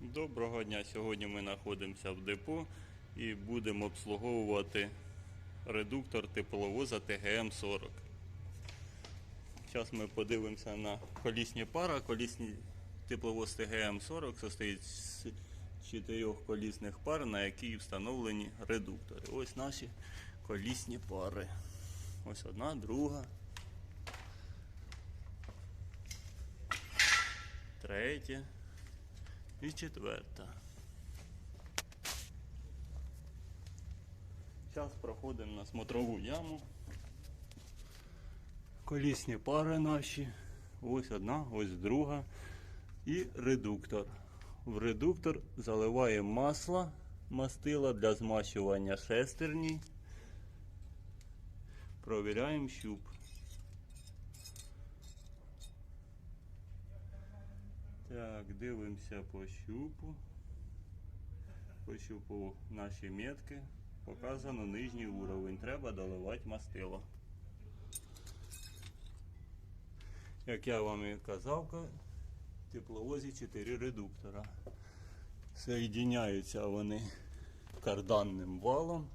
Доброго дня. Сьогодні ми знаходимося в депо і будемо обслуговувати редуктор тепловоза ТГМ-40. Зараз ми подивимося на колісні пара. Колісні тепловоз ТГМ-40 состоїть з чотирьох колісних пар, на які встановлені редуктори. Ось наші колісні пари. Ось одна, друга. Третя і четверта. Зараз проходимо на смотрову яму. Колісні пари наші. Ось одна, ось друга. І редуктор. В редуктор заливаємо масло, мастила для змащування шестерні. Провіряємо щуп. Так, дивимося по щупу. По щупу наші метки. Показано нижній уровень. Треба доливати мастило. Як я вам і казав, в тепловозі 4 редуктора. Соєдиняються вони карданним валом,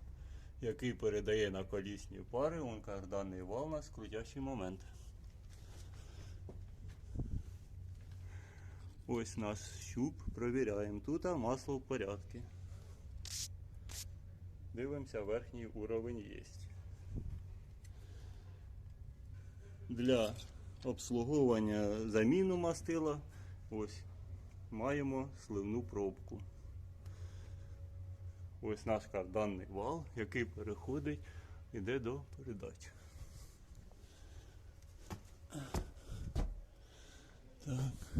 який передає на колісні пари. Вон карданний вал у нас крутящий момент. Ось наш щуп, провіряємо. Тут масло в порядку. Дивимося, верхній уровень є. Для обслуговування заміну мастила ось маємо сливну пробку. Ось наш карданний вал, який переходить, іде до передачі. Так.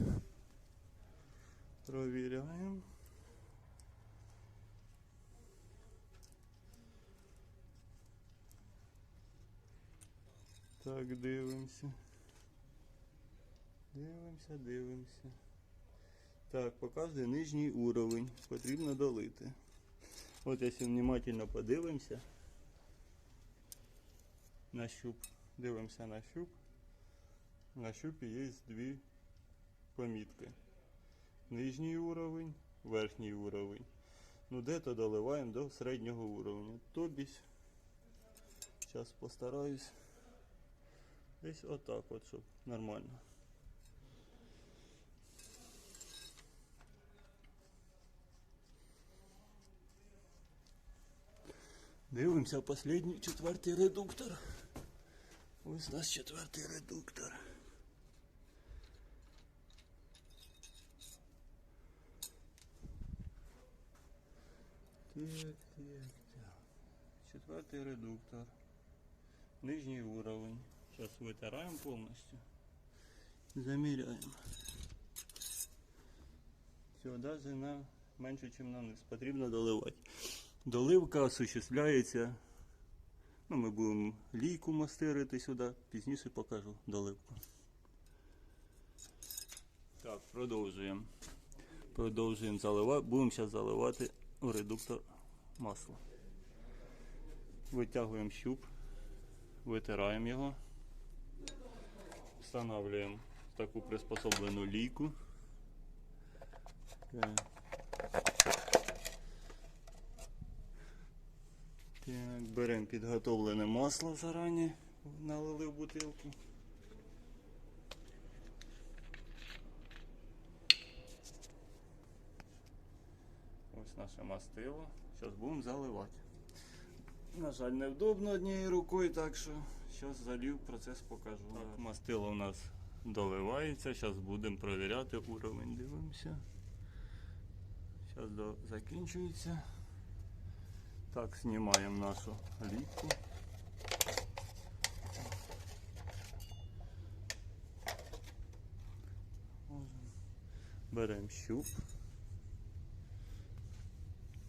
Провіряємо. Так, дивимося. Дивимося, дивимося. Так, показує нижній уровень. Потрібно долити. От якщо внимательно подивимося на щуп. Дивимося на щуп. На щупі є дві помітки. Нижній уровень, верхній уровень. Ну де-то доливаємо до середнього уровня. Тобі, зараз постараюсь. Десь отак от, щоб нормально. Дивимося останній четвертий редуктор. Ось наш четвертий редуктор. Так. Четвертий редуктор. Нижній уровень. Сейчас вытираем полностью. Замеряем. Все, даже на менше, ніж на низ. Потрібно доливати. Доливка осуществляється. Ну, ми будемо лійку мастерити сюди. Пізніше покажу доливку. Так, продовжуємо. Продовжуємо заливати. Будемо зараз заливати в редуктор масло. Витягуємо щуп, витираємо його. Встановлюємо таку приспособлену лійку. Так, беремо підготовлене масло зарані, налили в бутилку. Ось наше мастило. Зараз будемо заливати. На жаль, невдобно однією рукою, так що зараз залив процес покажу. Так, мастило у нас доливається, зараз будемо перевіряти уровень. Дивимося. Зараз до... закінчується. Так, знімаємо нашу ліпку. Беремо щуп.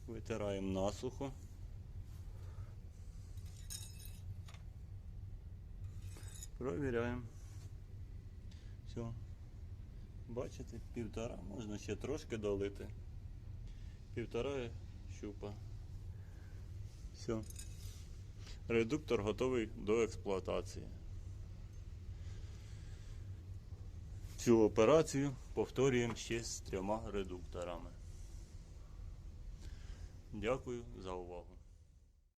Витираємо насухо. Провіряємо. Все. Бачите, півтора, можна ще трошки долити. Півтора щупа. Все. Редуктор готовий до експлуатації. Цю операцію повторюємо ще з трьома редукторами. Дякую за увагу.